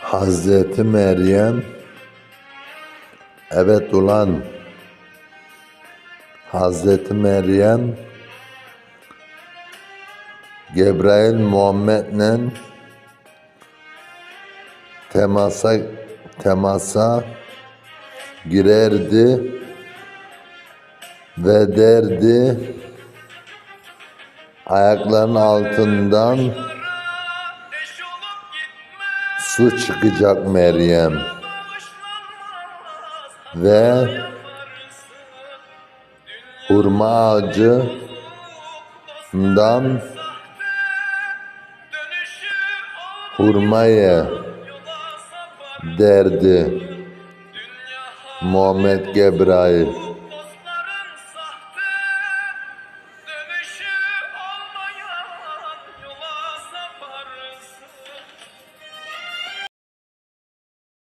Hazreti Meryem evet ulan. Hazreti Meryem Cebrail Muhammed'le temasa temasa girerdi ve derdi ayaklarının altından su çıkacak Meryem ve hurma ağacından hurmayı derdi Muhammed Cebrail.